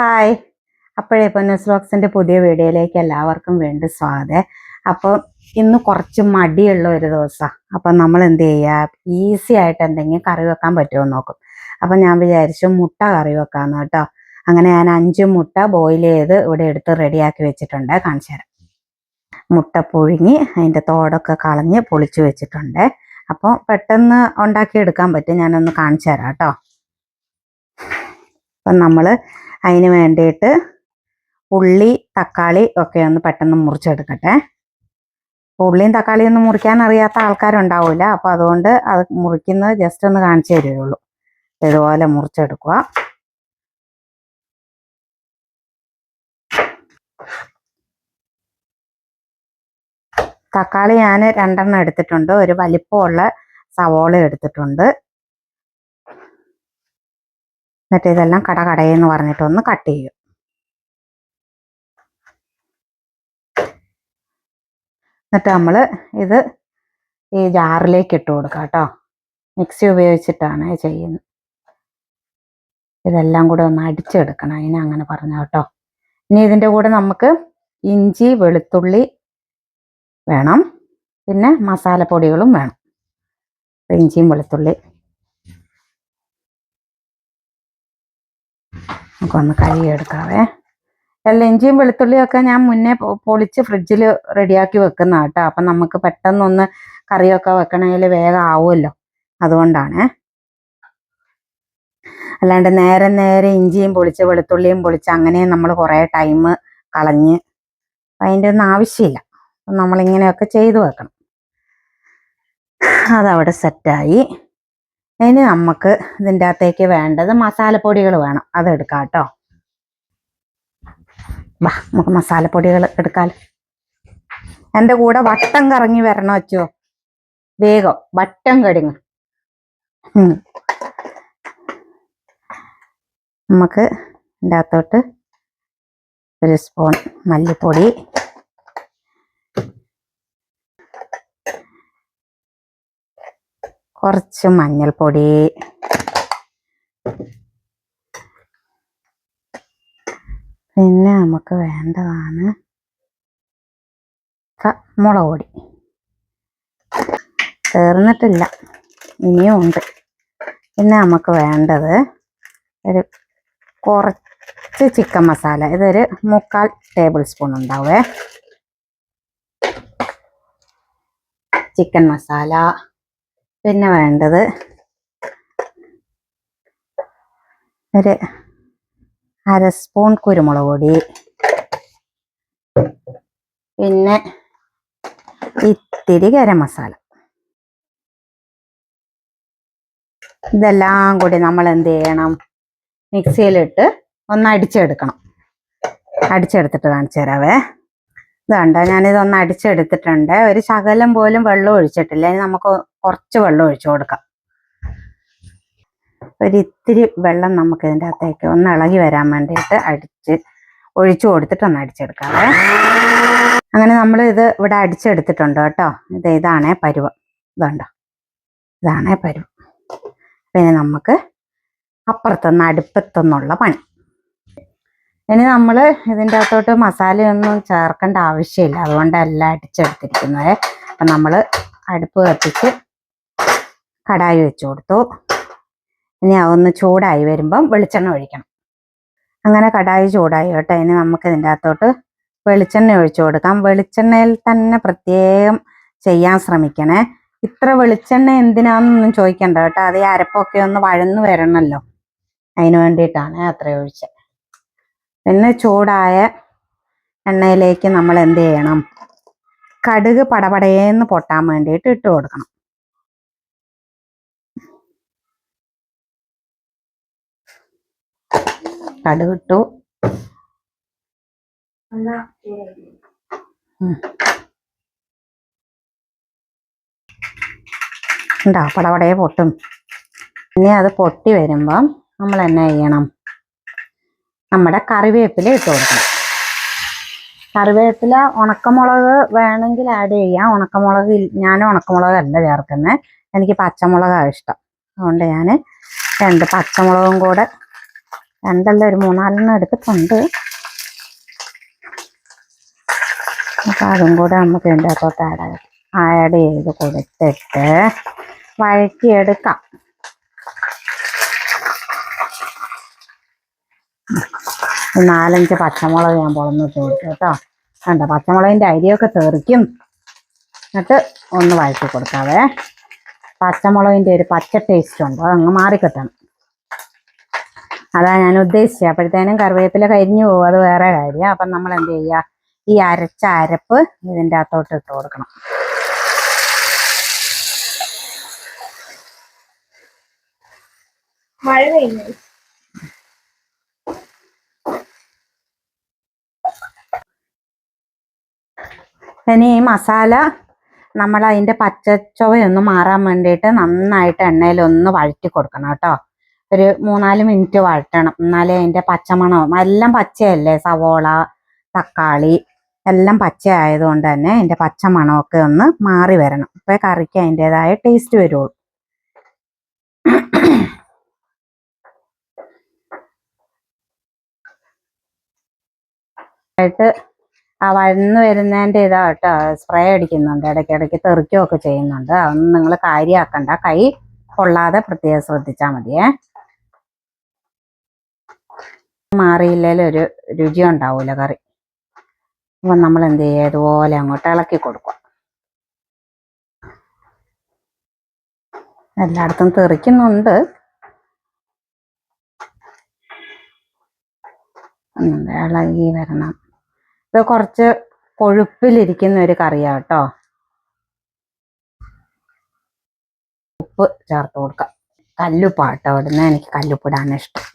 Hi അപ്പോഴേ പൊന്നസ് ബോക്സിന്റെ പുതിയ വീഡിയോയിലേക്ക് എല്ലാവർക്കും വേണ്ടി സ്വാഗതം. അപ്പോൾ ഇന്ന് കുറച്ച് മടിയുള്ള ഒരു ദിവസമാണ് അപ്പം നമ്മൾ എന്ത് ചെയ്യുക ഈസി ആയിട്ട് എന്തെങ്കിലും കറി വെക്കാൻ പറ്റുമോ നോക്കും. അപ്പം ഞാൻ വിചാരിച്ചു മുട്ട കറി വെക്കാമെന്ന് കേട്ടോ. അങ്ങനെ ഞാൻ അഞ്ച് മുട്ട ബോയിൽ ചെയ്ത് ഇവിടെ എടുത്ത് റെഡിയാക്കി വെച്ചിട്ടുണ്ട്. കാണിച്ചു തരാം. മുട്ട പുഴുങ്ങി അതിന്റെ തോടൊക്കെ കളഞ്ഞ് പൊളിച്ചു വെച്ചിട്ടുണ്ട്. അപ്പോൾ പെട്ടെന്ന് ഉണ്ടാക്കിയെടുക്കാൻ പറ്റും. ഞാനൊന്ന് കാണിച്ചു തരാം കേട്ടോ. അപ്പം നമ്മൾ അതിന് വേണ്ടിയിട്ട് ഉള്ളി തക്കാളി ഒക്കെ ഒന്ന് പെട്ടെന്ന് മുറിച്ചെടുക്കട്ടെ. ഉള്ളിയും തക്കാളിയും ഒന്നും മുറിക്കാൻ അറിയാത്ത ആൾക്കാരുണ്ടാവില്ല അപ്പോൾ അതുകൊണ്ട് അത് മുറിക്കുന്നത് ജസ്റ്റ് ഒന്ന് കാണിച്ചു തരികയുള്ളൂ ഇതുപോലെ മുറിച്ചെടുക്കുക. തക്കാളി ഞാൻ രണ്ടെണ്ണം എടുത്തിട്ടുണ്ട്. ഒരു വലിപ്പമുള്ള സവോള എടുത്തിട്ടുണ്ട്. എന്നിട്ട് ഇതെല്ലാം കട കടയെന്ന് പറഞ്ഞിട്ടൊന്ന് കട്ട് ചെയ്യും. എന്നിട്ട് നമ്മൾ ഇത് ഈ ജാറിലേക്ക് ഇട്ട് കൊടുക്കാം കേട്ടോ. മിക്സി ഉപയോഗിച്ചിട്ടാണ് ചെയ്യുന്നത്. ഇതെല്ലാം കൂടെ ഒന്ന് അടിച്ചെടുക്കണം അതിനെ അങ്ങനെ പറഞ്ഞു കേട്ടോ. ഇനി ഇതിന്റെ കൂടെ നമുക്ക് ഇഞ്ചി വെളുത്തുള്ളി വേണം. പിന്നെ മസാലപ്പൊടികളും വേണം. ഇഞ്ചിയും വെളുത്തുള്ളി നമുക്കൊന്ന് കഴുകിയെടുക്കാവേ. അല്ല ഇഞ്ചിയും വെളുത്തുള്ളിയും ഒക്കെ ഞാൻ മുന്നേ പൊളിച്ച് ഫ്രിഡ്ജിൽ റെഡിയാക്കി വെക്കുന്ന കേട്ടോ അപ്പം നമുക്ക് പെട്ടെന്നൊന്ന് കറിയൊക്കെ വെക്കണമെങ്കിൽ വേഗം ആവുമല്ലോ. അതുകൊണ്ടാണ്. അല്ലാണ്ട് നേരെ നേരെ ഇഞ്ചിയും പൊളിച്ച് വെളുത്തുള്ളിയും പൊളിച്ച് അങ്ങനെ നമ്മൾ കുറേ ടൈം കളഞ്ഞ് അതിന്റെ ഒന്നും ആവശ്യമില്ല നമ്മളിങ്ങനെയൊക്കെ ചെയ്തു വെക്കണം. അതവിടെ സെറ്റായി. ഇനി നമുക്ക് ഇതിന്റെ അകത്തേക്ക് വേണ്ടത് മസാലപ്പൊടികൾ വേണം. അതെടുക്കാം കേട്ടോ. വാ നമുക്ക് മസാലപ്പൊടികൾ എടുക്കാം. എന്റെ കൂടെ വട്ടം കറങ്ങി വരണം അച്ചോ. വേഗം വട്ടം കടിങ്ങ. നമുക്ക് ഇതിന്റെ അകത്തോട്ട് ഒരു സ്പൂൺ മല്ലിപ്പൊടി കുറച്ച് മഞ്ഞൾപ്പൊടി. പിന്നെ നമുക്ക് വേണ്ടതാണ് മുളക് പൊടി. തീർന്നിട്ടില്ല ഇനിയും ഉണ്ട്. പിന്നെ നമുക്ക് വേണ്ടത് ഒരു കുറച്ച് ചിക്കൻ മസാല ഇതൊരു മുക്കാൽ ടേബിൾ സ്പൂൺ ഉണ്ടാവേ. ചിക്കൻ മസാല. പിന്നെ വേണ്ടത് ഒരു അര സ്പൂൺ കുരുമുളക് പൊടി. പിന്നെ ഇത്തിരി ഗരം മസാല. ഇതെല്ലാം കൂടി നമ്മൾ എന്ത് ചെയ്യണം? മിക്സിയിലിട്ട് ഒന്ന് അടിച്ചെടുക്കണം. അടിച്ചെടുത്തിട്ട് കാണിച്ചു തരാവേ. ഇതുണ്ട് ഞാനിതൊന്ന് അടിച്ചെടുത്തിട്ടുണ്ട്. ഒരു ശകലം പോലും വെള്ളം ഒഴിച്ചിട്ടില്ല. ഇനി നമുക്ക് കുറച്ച് വെള്ളം ഒഴിച്ചു കൊടുക്കാം. ഒരു ഇത്തിരി വെള്ളം നമുക്ക് ഇതിന്റെ അകത്തേക്ക് ഒന്ന് ഇളകി വരാൻ വേണ്ടിയിട്ട് അടിച്ച് ഒഴിച്ചു കൊടുത്തിട്ട് ഒന്ന് അടിച്ചെടുക്കാവേ. അങ്ങനെ നമ്മൾ ഇത് ഇവിടെ അടിച്ചെടുത്തിട്ടുണ്ട് കേട്ടോ. ഇത് ഇതാണേ പരുവം. ഇതുണ്ടോ? ഇതാണേ പരുവ. പിന്നെ നമുക്ക് അപ്പുറത്തുനിന്ന് അടുപ്പത്തുനിന്നുള്ള പണി. ഇനി നമ്മൾ ഇതിന്റെ അകത്തോട്ട് മസാലയൊന്നും ചേർക്കേണ്ട ആവശ്യമില്ല. അതുകൊണ്ടല്ല അടിച്ചെടുത്തിരിക്കുന്നത്. അപ്പം നമ്മൾ അടുപ്പ് കത്തിച്ച് കടായി വെച്ച് കൊടുത്തു. ഇനി അതൊന്ന് ചൂടായി വരുമ്പം വെളിച്ചെണ്ണ ഒഴിക്കണം. അങ്ങനെ കടായി ചൂടായി കേട്ടോ. ഇനി നമുക്ക് ഇതിന്റെ അകത്തോട്ട് വെളിച്ചെണ്ണ ഒഴിച്ചു കൊടുക്കാം. വെളിച്ചെണ്ണയിൽ തന്നെ പ്രത്യേകം ചെയ്യാൻ ശ്രമിക്കണേ. ഇത്ര വെളിച്ചെണ്ണ എന്തിനാണെന്നൊന്നും ചോദിക്കണ്ട കേട്ടോ. അത് ഈ അരപ്പൊക്കെ ഒന്ന് വഴന്നു വരണമല്ലോ അതിന് വേണ്ടിയിട്ടാണ് അത്ര ഒഴിച്ചത്. പിന്നെ ചൂടായ എണ്ണയിലേക്ക് നമ്മൾ എന്ത് ചെയ്യണം? കടുക് പടപടയെന്ന് പൊട്ടാൻ വേണ്ടിയിട്ട് ഇട്ട് കൊടുക്കണം. കടുക് ഇട്ടു. ഉണ്ടാ പടപടയെ പൊട്ടും. ഇനി അത് പൊട്ടി വരുമ്പം നമ്മൾ എന്നാ ചെയ്യണം? നമ്മുടെ കറിവേപ്പില ഇട്ട് കൊടുക്കണം. കറിവേപ്പില ഉണക്കമുളക് വേണമെങ്കിൽ ആഡ് ചെയ്യാം. ഉണക്കമുളക് ഞാൻ ഉണക്കമുളക് അല്ല ചേർക്കുന്നത് എനിക്ക് പച്ചമുളകാണ് ഇഷ്ടം. അതുകൊണ്ട് ഞാൻ രണ്ട് പച്ചമുളകും കൂടെ രണ്ടല്ല ഒരു മൂന്നാലെണ്ണം എടുത്തിട്ടുണ്ട്. അപ്പം അതും കൂടെ നമുക്ക് ഇതിന്റെ അകത്തോട്ട് ആഡ് ആഡ് ചെയ്ത് കൊടുത്തിട്ട് വഴറ്റിയെടുക്കാം. നാലഞ്ച് പച്ചമുളക് ഞാൻ പൊളന്ന് തീർക്കും കേട്ടോ. കണ്ടോ പച്ചമുളകിന്റെ അരിയൊക്കെ തെറിക്കും. എന്നിട്ട് ഒന്ന് വഴറ്റി കൊടുക്കാവേ. പച്ചമുളകിന്റെ ഒരു പച്ച ടേസ്റ്റ് ഉണ്ട് അതങ്ങ് മാറിക്കിട്ടണം. അതാ ഞാൻ ഉദ്ദേശിച്ചത്. അപ്പോഴത്തേനും കറിവേപ്പില കരിഞ്ഞു പോകും അത് വേറെ കാര്യം. അപ്പം നമ്മൾ എന്ത് ചെയ്യുക ഈ അരച്ച അരപ്പ് ഇതിന്റെ അകത്തോട്ട് ഇട്ട് കൊടുക്കണം. മഴ പെയ്യുന്നു. ഇനി ഈ മസാല നമ്മൾ അതിന്റെ പച്ചച്ചുവയൊന്ന് മാറാൻ വേണ്ടിയിട്ട് നന്നായിട്ട് എണ്ണയിൽ ഒന്ന് വഴറ്റി കൊടുക്കണം കേട്ടോ. ഒരു മൂന്നാൽ മിനിറ്റ് വഴറ്റണം. എന്നാലേ അതിന്റെ പച്ചമണവും എല്ലാം പച്ചയല്ലേ? സവോള തക്കാളി എല്ലാം പച്ച ആയതുകൊണ്ട് തന്നെ അതിന്റെ പച്ചമണമൊക്കെ ഒന്ന് മാറി വരണം. അപ്പോൾ കറിക്ക് അതിന്റെതായ ടേസ്റ്റ് വരുള്ളൂ. ആയിട്ട് ആ വഴന്ന് വരുന്നതിന്റെ ഇതാ കേട്ടോ സ്പ്രേ അടിക്കുന്നുണ്ട്. ഇടയ്ക്കിടയ്ക്ക് തെറിക്കുകയൊക്കെ ചെയ്യുന്നുണ്ട്. അതൊന്നും നിങ്ങൾ കാര്യമാക്കണ്ട കൈ കൊള്ളാതെ പ്രത്യേകം ശ്രദ്ധിച്ചാൽ മതിയേ. മാറിയില്ലേലും ഒരു രുചി ഉണ്ടാവൂല കറി. അപ്പം നമ്മൾ എന്ത് ചെയ്യുക ഇതുപോലെ അങ്ങോട്ട് ഇളക്കി കൊടുക്കുക. എല്ലായിടത്തും തെറിക്കുന്നുണ്ട്. ഇളകി വരണം. ഇത് കുറച്ച് കൊഴുപ്പിലിരിക്കുന്ന ഒരു കറിയാ കേട്ടോ ഉപ്പ് ചേർത്ത് കൊടുക്കാം. കല്ലുപ്പാട്ടോ ഇവിടുന്ന് എനിക്ക് കല്ലുപ്പിടാൻ ഇഷ്ടം.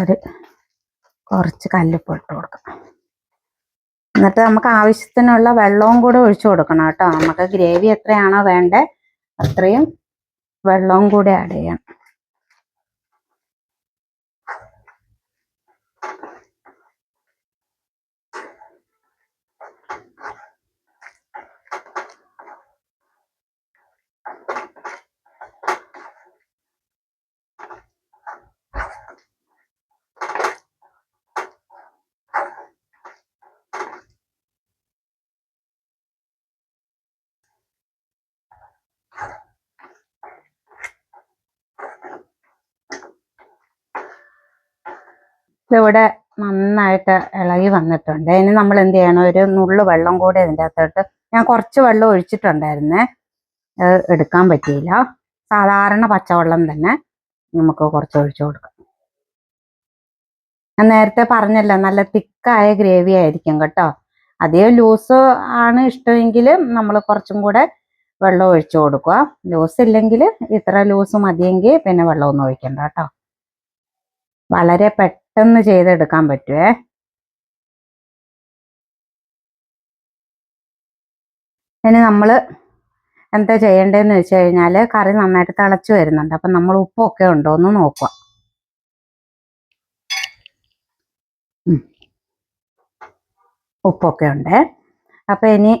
ഒരു കുറച്ച് കല്ലുപ്പ് ഇട്ട് കൊടുക്കാം. എന്നിട്ട് നമുക്ക് ആവശ്യത്തിനുള്ള വെള്ളവും കൂടെ ഒഴിച്ചു കൊടുക്കണം കേട്ടോ. നമുക്ക് ഗ്രേവി എത്രയാണോ വേണ്ടേ അത്രയും വെള്ളവും കൂടെ ആഡ് ചെയ്യണം. ഇതിവിടെ നന്നായിട്ട് ഇളകി വന്നിട്ടുണ്ട്. ഇനി നമ്മൾ എന്ത് ചെയ്യണം? ഒരു നുള്ളു വെള്ളം കൂടെ ഇതിന്റെ അകത്തോട്ട് ഞാൻ കുറച്ച് വെള്ളം ഒഴിച്ചിട്ടുണ്ടായിരുന്നേ. എടുക്കാൻ പറ്റിയില്ല. സാധാരണ പച്ചവെള്ളം തന്നെ നമുക്ക് കുറച്ച് ഒഴിച്ചു കൊടുക്കാം. ഞാൻ നേരത്തെ പറഞ്ഞല്ലോ നല്ല തിക്കായ ഗ്രേവി ആയിരിക്കും കേട്ടോ. അധികം ലൂസ് ആണ് ഇഷ്ടമെങ്കിൽ നമ്മൾ കുറച്ചും കൂടെ വെള്ളം ഒഴിച്ചു കൊടുക്കുക. ലൂസ് ഇല്ലെങ്കിൽ ഇത്ര ലൂസ് മതിയെങ്കിൽ പിന്നെ വെള്ളമൊന്നും ഒഴിക്കണ്ട കേട്ടോ. വളരെ പെട്ടെന്ന് ചെയ്തെടുക്കാൻ പറ്റുവേ. ഇനി നമ്മൾ എന്താ ചെയ്യേണ്ടതെന്ന് വെച്ച് കഴിഞ്ഞാൽ കറി നന്നായിട്ട് തിളച്ച് വരുന്നുണ്ട്. അപ്പം നമ്മൾ ഉപ്പൊക്കെ ഉണ്ടോ എന്ന് നോക്കുക. ഉപ്പൊക്കെ ഉണ്ട്. അപ്പം ഇനി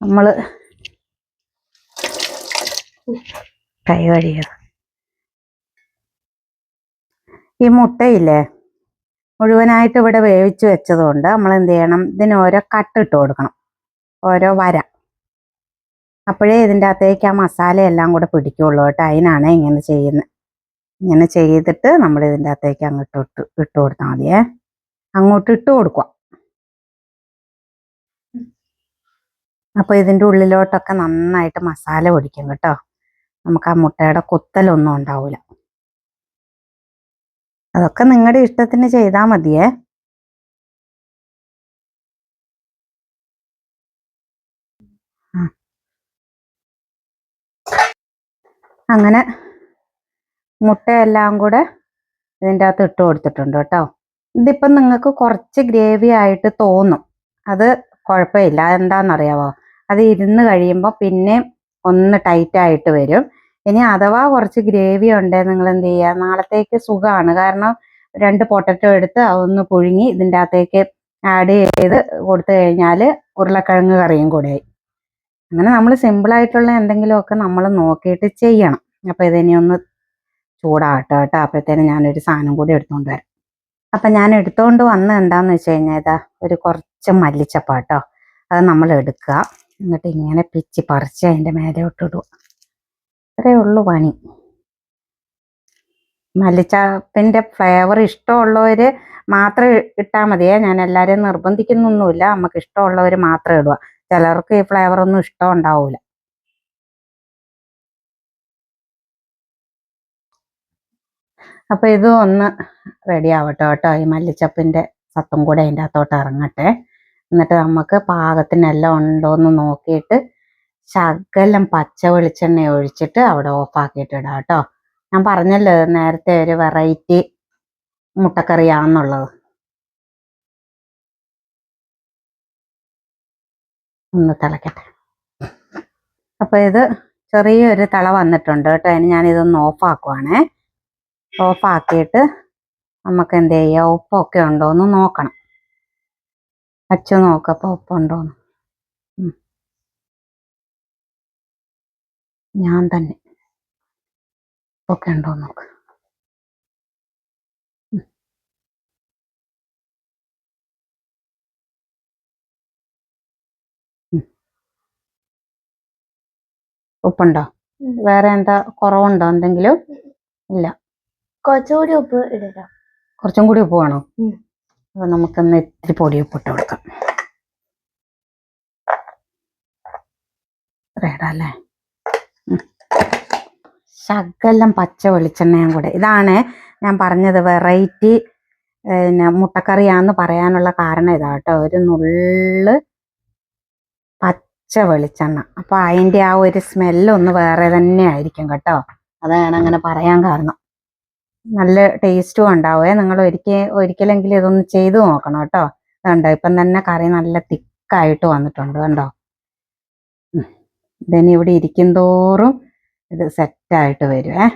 നമ്മൾ കൈ കഴുകിയത് ഈ മുട്ടയില്ലേ മുഴുവനായിട്ട് ഇവിടെ വേവിച്ച് വെച്ചതുകൊണ്ട് നമ്മൾ എന്ത് ചെയ്യണം? ഇതിന് ഓരോ കട്ടിട്ട് കൊടുക്കണം. ഓരോ വര. അപ്പോഴേ ഇതിന്റെ അകത്തേക്ക് ആ മസാലയെല്ലാം കൂടെ പിടിക്കുള്ളൂ കേട്ടോ. അതിനാണ് ഇങ്ങനെ ചെയ്യുന്നത് ഇങ്ങനെ ചെയ്തിട്ട് നമ്മൾ ഇതിന്റെ അകത്തേക്ക് അങ്ങോട്ട് ഇട്ട് ഇട്ട് കൊടുത്താൽ മതിയേ. അങ്ങോട്ട് ഇട്ട് കൊടുക്കുക. അപ്പോൾ ഇതിന്റെ ഉള്ളിലോട്ടൊക്കെ നന്നായിട്ട് മസാല പിടിക്കും കേട്ടോ. നമുക്ക് ആ മുട്ടയുടെ കുത്തലൊന്നും ഉണ്ടാവില്ല അതൊക്കെ നിങ്ങളുടെ ഇഷ്ടത്തിന് ചെയ്താൽ മതിയേ. അങ്ങനെ മുട്ടയെല്ലാം കൂടെ ഇതിന്റെ അകത്ത് ഇട്ട് കൊടുത്തിട്ടുണ്ട് കേട്ടോ. ഇതിപ്പം നിങ്ങൾക്ക് കുറച്ച് ഗ്രേവി ആയിട്ട് തോന്നും. അത് കുഴപ്പമില്ല. എന്താണെന്നറിയാവോ അത് ഇരുന്ന് കഴിയുമ്പോൾ പിന്നെയും ഒന്ന് ടൈറ്റായിട്ട് വരും. ഇനി അഥവാ കുറച്ച് ഗ്രേവി ഉണ്ടെങ്കിൽ നിങ്ങൾ എന്ത് ചെയ്യുക നാളത്തേക്ക് സുഖമാണ് കാരണം രണ്ട് പൊട്ടറ്റോ എടുത്ത് അതൊന്ന് പുഴുങ്ങി ഇതിന്റെ അകത്തേക്ക് ആഡ് ചെയ്ത് കൊടുത്തു കഴിഞ്ഞാൽ ഉരുളക്കിഴങ്ങ് കറിയും കൂടെ ആയി. അങ്ങനെ നമ്മൾ സിമ്പിളായിട്ടുള്ള എന്തെങ്കിലുമൊക്കെ നമ്മൾ നോക്കിയിട്ട് ചെയ്യണം. അപ്പോൾ ഇതിനി ഒന്ന് ചൂടാകട്ടെ കേട്ടോ. അപ്പോഴത്തേനും ഞാനൊരു സാധനം കൂടി എടുത്തുകൊണ്ട് വരാം. അപ്പം ഞാൻ എടുത്തുകൊണ്ട് വന്ന എന്താന്ന് വെച്ച് കഴിഞ്ഞാൽ ഇതാ ഒരു കുറച്ച് മല്ലിച്ചപ്പാട്ടോ അത് നമ്മൾ എടുക്കുക. എന്നിട്ട് ഇങ്ങനെ പിച്ചി പറിച്ച് അതിന്റെ മേലോട്ട് ഇടുക. ഇത്രയേ ഉള്ളൂ പണി. മല്ലിച്ചപ്പിന്റെ ഫ്ലേവർ ഇഷ്ടമുള്ളവർ മാത്രം ഇട്ടാൽ മതിയേ. ഞാൻ എല്ലാവരെയും നിർബന്ധിക്കുന്നൊന്നുമില്ല. നമുക്ക് ഇഷ്ടമുള്ളവർ മാത്രം ഇടുക. ചിലർക്ക് ഈ ഫ്ലേവർ ഒന്നും ഇഷ്ടം ഉണ്ടാവില്ല അപ്പൊ ഇത് ഒന്ന് റെഡി ആവട്ടെ കേട്ടോ. ഈ മല്ലിച്ചപ്പിന്റെ സത്തും കൂടെ അതിന്റെ അകത്തോട്ട് ഇറങ്ങട്ടെ. എന്നിട്ട് നമുക്ക് പാകത്തിനെല്ലാം ഉണ്ടോ എന്ന് നോക്കിയിട്ട് ശകലം പച്ച വെളിച്ചെണ്ണ ഒഴിച്ചിട്ട് അവിടെ ഓഫാക്കിയിട്ട് ഇടാം കേട്ടോ. ഞാൻ പറഞ്ഞല്ലോ നേരത്തെ ഒരു വെറൈറ്റി മുട്ടക്കറിയാന്നുള്ളത്. ഒന്ന് തിളക്കട്ടെ. അപ്പൊ ഇത് ചെറിയൊരു തിള വന്നിട്ടുണ്ട് കേട്ടോ. അതിന് ഞാൻ ഇതൊന്ന് ഓഫാക്കുവാണേ ഓഫാക്കിയിട്ട് നമുക്ക് എന്ത് ചെയ്യാം? ഉപ്പൊക്കെ ഉണ്ടോ? എന്ന് നോക്കണം. അച്ചു നോക്കപ്പോൾ ഉപ്പുണ്ടോന്ന്. ഞാൻ തന്നെ. ഓക്കെ ഉണ്ടോ നോക്ക്. ഉപ്പുണ്ടോ? വേറെ എന്താ കുറവുണ്ടോ എന്തെങ്കിലും? ഇല്ല. കുറച്ചുകൂടി ഉപ്പ് ഇടുക കുറച്ചും കൂടി ഉപ്പ് വേണോ. അപ്പൊ നമുക്കൊന്ന് ഇത്തിരി പൊടി ഉപ്പിട്ട് കൊടുക്കാം. റേഡല്ലേ. ശകലം പച്ച വെളിച്ചെണ്ണയും കൂടെ. ഇതാണ് ഞാൻ പറഞ്ഞത് വെറൈറ്റി പിന്നെ മുട്ടക്കറിയാന്ന് പറയാനുള്ള കാരണം ഇതാ കേട്ടോ. ഒരു നുള്ള് പച്ച വെളിച്ചെണ്ണ. അപ്പൊ അതിന്റെ ആ ഒരു സ്മെല്ലൊന്ന് വേറെ തന്നെ ആയിരിക്കും കേട്ടോ. അതാണ് അങ്ങനെ പറയാൻ കാരണം. നല്ല ടേസ്റ്റും ഉണ്ടാവേ. നിങ്ങൾ ഒരിക്കൽ ഒരിക്കലെങ്കിലും ഇതൊന്ന് ചെയ്തു നോക്കണം കേട്ടോ. കണ്ടോ ഇപ്പം തന്നെ കറി നല്ല തിക്കായിട്ട് വന്നിട്ടുണ്ട് കണ്ടോ. ഇതിനി ഇവിടെ ഇരിക്കും തോറും ഇത് സെറ്റായിട്ട് വരുവേ ഏ?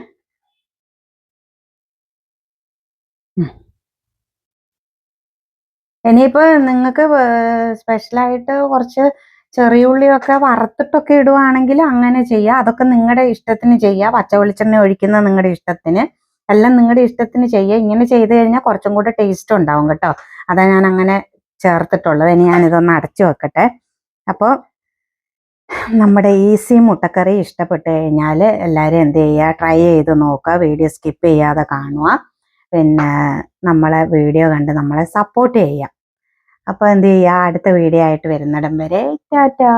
ഇനിയിപ്പോ നിങ്ങൾക്ക് സ്പെഷ്യലായിട്ട് കുറച്ച് ചെറിയ ചെറിയുള്ളിയൊക്കെ വറുത്തിട്ടൊക്കെ ഇടുവാണെങ്കിൽ അങ്ങനെ ചെയ്യാം. അതൊക്കെ നിങ്ങളുടെ ഇഷ്ടത്തിന് ചെയ്യാം. പച്ച വെളിച്ചെണ്ണ ഒഴിക്കുന്ന നിങ്ങളുടെ ഇഷ്ടത്തിന്. എല്ലാം നിങ്ങളുടെ ഇഷ്ടത്തിന് ചെയ്യുക ഇങ്ങനെ ചെയ്ത് കഴിഞ്ഞാൽ കുറച്ചും കൂടെ ടേസ്റ്റ് ഉണ്ടാവും കേട്ടോ. അതാ ഞാൻ അങ്ങനെ ചേർത്തിട്ടുള്ളത്. ഇനി ഞാനിതൊന്ന് അടച്ചു വെക്കട്ടെ. അപ്പോൾ നമ്മുടെ ഈസി മുട്ടക്കറി ഇഷ്ടപ്പെട്ട് കഴിഞ്ഞാൽ എല്ലാവരും എന്ത് ചെയ്യുക ട്രൈ ചെയ്ത് നോക്കുക. വീഡിയോ സ്കിപ്പ് ചെയ്യാതെ കാണുക. പിന്നെ നമ്മളെ വീഡിയോ കണ്ട് നമ്മളെ സപ്പോർട്ട് ചെയ്യുക. അപ്പോൾ എന്ത് ചെയ്യുക? അടുത്ത വീഡിയോ ആയിട്ട് വരുന്നിടം വരെ. ടാറ്റാ.